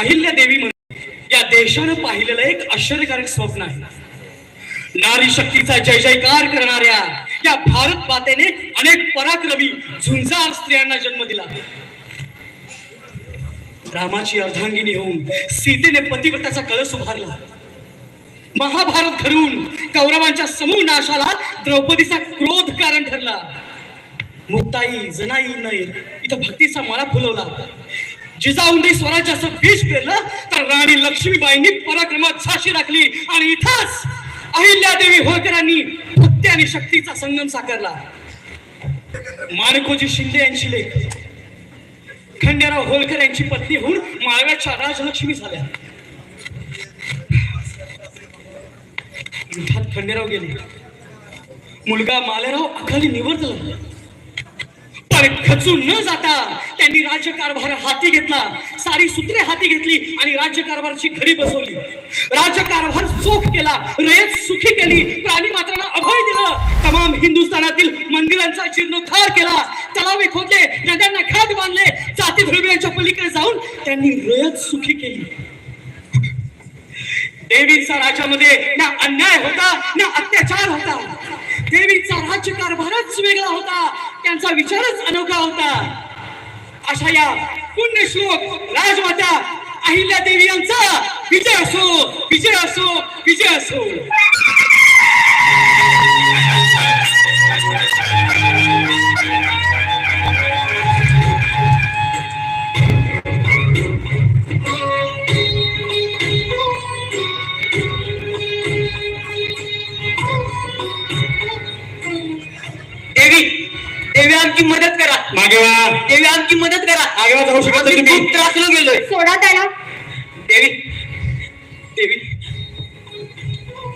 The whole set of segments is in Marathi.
अहिल्या देवी म्हणून. या देशानं पाहिलेलं एक आश्चर्यकारक स्वप्न आहे. नारी शक्तीचा जय जयकार करणाऱ्या या भारत मातेने अनेक पराक्रमी झुंजार स्त्रियांना जन्म दिला. रामाची अर्धांगिनी होऊन सीतेने पतिव्रताचा कळस उभारला. महाभारत घडवून कौरवांच्या समूह नाशाला द्रौपदीचा क्रोध कारण ठरला. मुक्ताई जनाई नय इथं भक्तीचा मळा फुलवला. जिजाऊंनी स्वराज्याचं बीज पेरलं तर राणी लक्ष्मीबाईंनी पराक्रमात झाशी राखली आणि इथंच अहिल्यादेवी होळकरांनी भक्ती आणि शक्तीचा संगम साकारला. माणकोजी शिंदे यांची लेख. खंडेराव होळकर यांची पत्नी होऊन माळव्याच्या राजलक्ष्मी झाल्या. युद्धात खंडेराव गेले. मुलगा मालेराव अखाली निवर्तला पण खचून न जाता त्यांनी राज्यकारभार हाती घेतला. सारी सूत्रे हाती घेतली आणि राज्यकारभारची घडी बसवली. राज्यकारभार चोख केला रयत सुखी केली प्राणी मात्रांना अभय दिलं. तमाम हिंदुस्थानातील मंदिरांचा जीर्णोद्धार केला. तलावे खोदले नद्यांना खात बांधले जाती धर्मियांच्या पलीकडे जाऊन त्यांनी रयत सुखी केली. देवीचा राज्यामध्ये ना अन्याय होता ना देवीचा कारभारच वेगळा होता त्यांचा विचारच अनोखा होता. अशा या पुण्यश्लोक राजमाता अहिल्या देवी यांचा विजय असो विजय असो विजय असो. आमची मदत करा. मागे वा. देवी आमची मदत करा. मागे वा जाऊ शकत नाही आम्ही तुम्ही. खूप त्रासलो गेलोय. सोडा त्याला. देवी देवी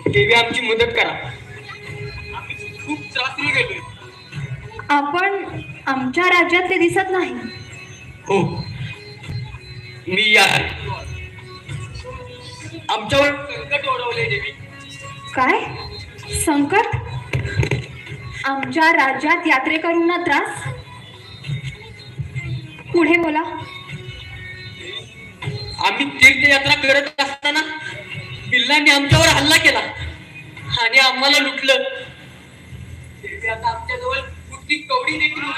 देवी आमची मदत करा. आम्ही खूप त्रासलो गेलोय. आपण आमच्या राज्यात ते दिसत नाही. हो. मी या. आमच्यावर संकट ओढवले देवी. काय? संकट? आमच्या राज्यात यात्रेकरूंना त्रास? पुढे बोला. आम्ही तीर्थयात्रा करत असताना बिल्लांनी आमच्यावर हल्ला केला आणि आम्हाला लुटलं. आता आमच्याजवळ कुठली कवडी देखील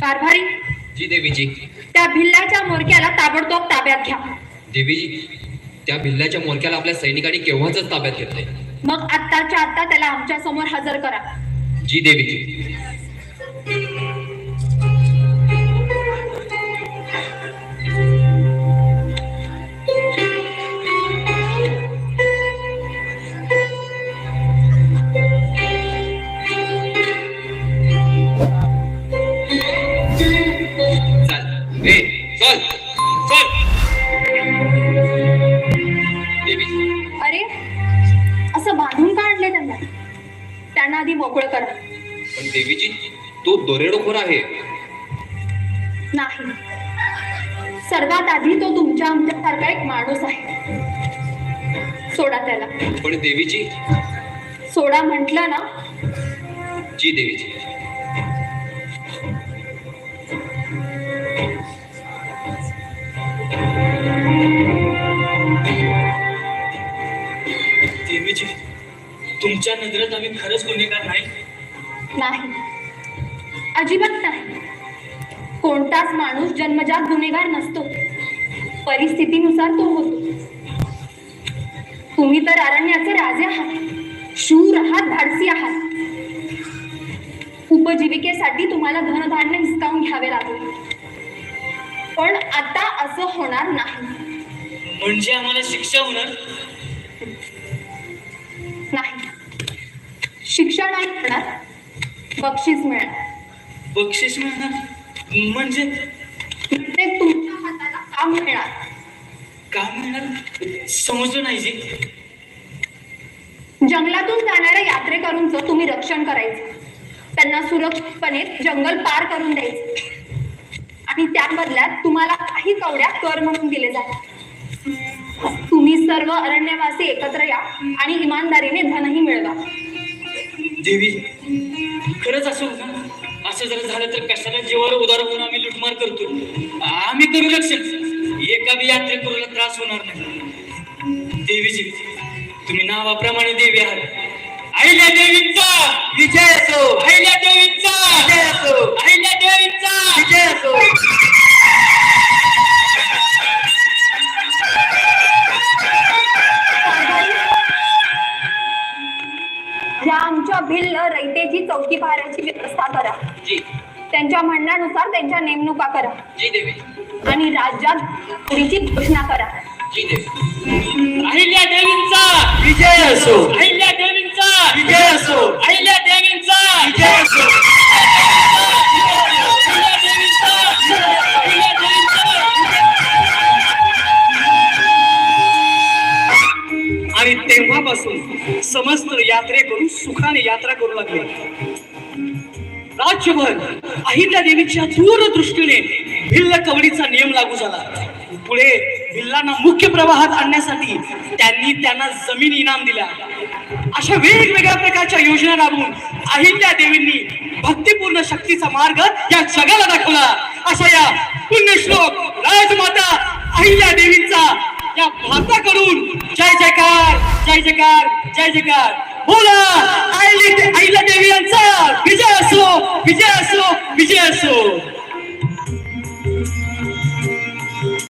कारभारी जी देवीजी. त्या भिल्लाच्या मोरक्याला ताबडतोब ताब्यात घ्या. देवीजी त्या भिल्लाच्या मोरक्याला आपल्या सैनिकांनी केव्हाच ताब्यात घेतलंय मग आत्ताच्या आत्ता त्याला आमच्यासमोर हजर करा. जी देवीजी चल. ए आधी मोकळं करा. पण देवीजी तो दोरेडोखोर आहे. नाही. सर्वात आधी तो तुमच्या आमच्यासारखा एक माणूस आहे. सोडा त्याला. पण देवीजी सोडा म्हटलं ना? जी देवीजी. देवीजी तुमच्या नजरेत आम्ही खरंच गुन्हेगार नाही? नाही. अजिबात नाही. कोणताच माणूस जन्मजात गुन्हेगार नसतो. परिस्थितीनुसार तो होतो. तुम्ही तर अरण्याचे राजे आहात. शूर आहात धाडसी आहात. उपजीविकेसाठी तुम्हाला धनधान्य हिसकावून घ्यावे लागेल. पण आता असं होणार नाही. म्हणजे आम्हाला शिक्षा होणार? नाही. शिक्षा नाही होणार बक्षीस मिळणार. बक्षीस मिळणार? म्हणजे? ते तुमच्या हाताला काम मिळणार. काय मिळणार? समजलं नाही जी. जंगलातून जाणाऱ्या यात्रेकरूंचं तुम्ही रक्षण करायचं. त्यांना सुरक्षितपणे जंगल पार करून द्यायचं. आणि त्या बदल्यात तुम्हाला काही कवड्या कर म्हणून दिले जातात. तुम्ही सर्व अरण्यवासी एकत्र या आणि इमानदारीने धनही मिळवा. देवी. खरंच असं होतं? असं जर झालं तर कशाला जीवावर उदार होऊन आम्ही लुटू सुमार करतो आम्ही करू रक्षण एका बी यात्रेकरूला त्रास होणार नाही. देवीजी तुम्ही नावाप्रमाणे देवी आहात. अहिल्या देवींचा! विजय असो. अहिल्या देवींचा! विजय असो. अहिल्या देवींचा! विजय असो. रयतेची चौकी पहाऱ्याची व्यवस्था करा. जी. त्यांच्या म्हणण्यानुसार त्यांच्या नेमणुका करा. जी देवी. आणि राज्यात चोरीची घोषणा करा. जी देवी. अहिल्या देवींचा. विजय असो. अहिल्या देवींचा. विजय असो. अहिल्या देवींचा. विजय असो. यात्रा करू लागले. राज्यभर अहिल्या देवीच्या दूरदृष्टीने भिल्ल कवडीचा नियम लागू झाला. पुढे भिल्लांना मुख्य प्रवाहात आणण्यासाठी त्यांनी त्यांना जमीन इनाम दिल्या. अशा वेगवेगळ्या प्रकारच्या योजना राबवून अहिल्या देवींनी भक्तिपूर्ण शक्तीचा मार्ग या जगाला दाखवला. अशा या पुण्यश्लोक राजमाता अहिल्या देवींचा या भारताकडून जय जयकार जय जयकार जय जयकार. बोला अहिल्या अहिल्या देवी यांचा. विजय असो विजय असो विजय असो.